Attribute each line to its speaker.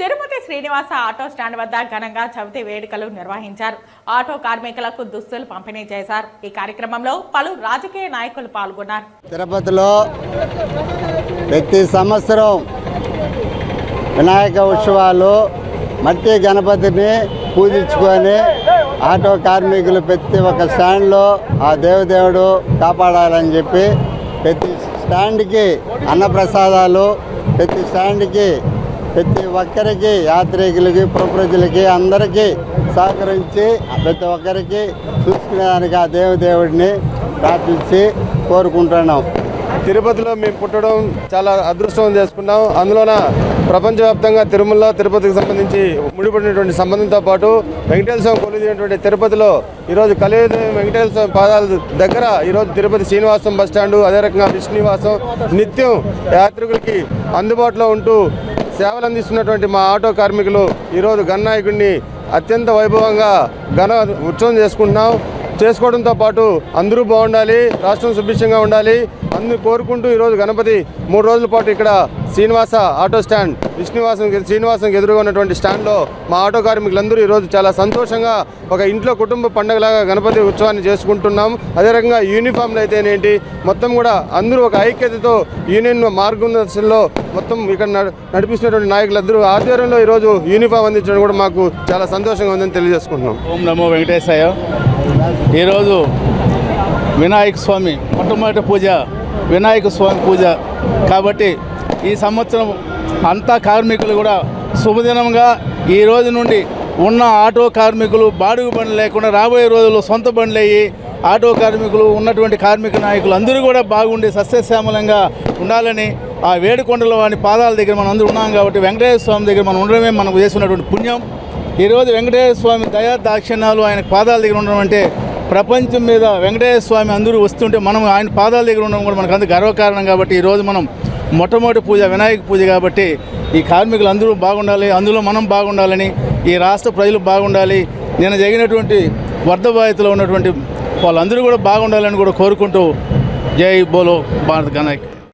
Speaker 1: Tirupati Srinivasa auto stand వద్ద ఘనంగా చవితి వేడుకలు నిర్వహించారు. ఆటో కార్మికులకు దుస్తులు పంపిణీ చేశారు. ఈ కార్యక్రమంలో పలు రాజకీయ నాయకులు పాల్గొన్నారు.
Speaker 2: తిరుపతిలో ప్రతి సంవత్సరం వినాయక ఉత్సవాలు మట్టి గణపతిని పూజించుకొని ఆటో కార్మికులు ప్రతి ఒక్క స్టాండ్లో ఆ దేవదేవుడు కాపాడాలని చెప్పి ప్రతి స్టాండ్కి అన్నప్రసాదాలు ప్రతి స్టాండ్కి ప్రతి ఒక్కరికి యాత్రికులకి ప్రజలకి అందరికీ సహకరించి ప్రతి ఒక్కరికి చూసుకునేదానికి ఆ దేవదేవుడిని ప్రార్థించి కోరుకుంటున్నాం.
Speaker 3: తిరుపతిలో మేము పుట్టడం చాలా అదృష్టం చేసుకున్నాం. అందులోన ప్రపంచవ్యాప్తంగా తిరుమల తిరుపతికి సంబంధించి ముడిపడినటువంటి సంబంధంతో పాటు వెంకటేశ్వర స్వామి కొలిదినటువంటి తిరుపతిలో ఈరోజు కలియుగ వెంకటేశ్వర స్వామి పాదాల దగ్గర ఈరోజు తిరుపతి శ్రీనివాసం బస్ అదే రకంగా విష్ణునివాసం నిత్యం యాత్రికులకి అందుబాటులో ఉంటూ సేవలు అందిస్తున్నటువంటి మా ఆటో కార్మికులు ఈరోజు గన్నాయకుడిని అత్యంత వైభవంగా ఘన ఉత్సవం చేసుకుంటున్నాం. చేసుకోవడంతో పాటు అందరూ బాగుండాలి రాష్ట్రం సుభిక్షంగా ఉండాలి. అందరూ కోరుకుంటూ ఈరోజు గణపతి మూడు రోజుల పాటు ఇక్కడ శ్రీనివాస ఆటో స్టాండ్ విష్ణువాసం శ్రీనివాసం ఎదురుగా ఉన్నటువంటి స్టాండ్లో మా ఆటో కార్మికులందరూ ఈరోజు చాలా సంతోషంగా ఒక ఇంట్లో కుటుంబ పండుగలాగా గణపతి ఉత్సవాన్ని చేసుకుంటున్నాం. అదే రకంగా యూనిఫామ్లు అయితేనేంటి మొత్తం కూడా అందరూ ఒక ఐక్యతతో యూనియన్ మార్గదర్శనంలో మొత్తం ఇక్కడ నడ- నడిపిస్తున్నటువంటి నాయకులందరూ ఆధ్వర్యంలో ఈరోజు యూనిఫామ్ అందించడం కూడా మాకు చాలా సంతోషంగా ఉందని తెలియజేసుకుంటున్నాం.
Speaker 4: ఓం నమో వెంకటేశాయ. ఈరోజు వినాయక స్వామి మొట్టమొదటి పూజ వినాయక స్వామి పూజ. కాబట్టి ఈ సంవత్సరం అంతా కార్మికులు కూడా శుభదినంగా ఈ రోజు నుండి ఉన్న ఆటో కార్మికులు బాడుగు బండ్లు లేకుండా రాబోయే రోజుల్లో సొంత బండ్లు అయ్యి ఆటో కార్మికులు ఉన్నటువంటి కార్మిక నాయకులు అందరూ కూడా బాగుండి సస్యశ్యామలంగా ఉండాలని ఆ వేడుకొండల వాని పాదాల దగ్గర మనం అందరూ ఉన్నాం కాబట్టి వెంకటేశ్వర స్వామి దగ్గర మనం ఉండడమే మనకు చేస్తున్నటువంటి పుణ్యం. ఈరోజు వెంకటేశ్వర స్వామి దయా దాక్షిణ్యాలు ఆయన పాదాల దగ్గర ఉండడం అంటే ప్రపంచం మీద వెంకటేశ్వర స్వామి అందరూ వస్తుంటే మనం ఆయన పాదాల దగ్గర ఉండడం కూడా మనకు అంత గర్వకారణం కాబట్టి ఈరోజు మనం మొట్టమొదటి పూజ వినాయక పూజ కాబట్టి ఈ కార్మికులు అందరూ బాగుండాలి అందులో మనం బాగుండాలని ఈ రాష్ట్ర ప్రజలు బాగుండాలి నేను జరిగినటువంటి వరద బాధితులు ఉన్నటువంటి వాళ్ళందరూ కూడా బాగుండాలని కూడా కోరుకుంటూ జై బోలో భారత్ గణాయక్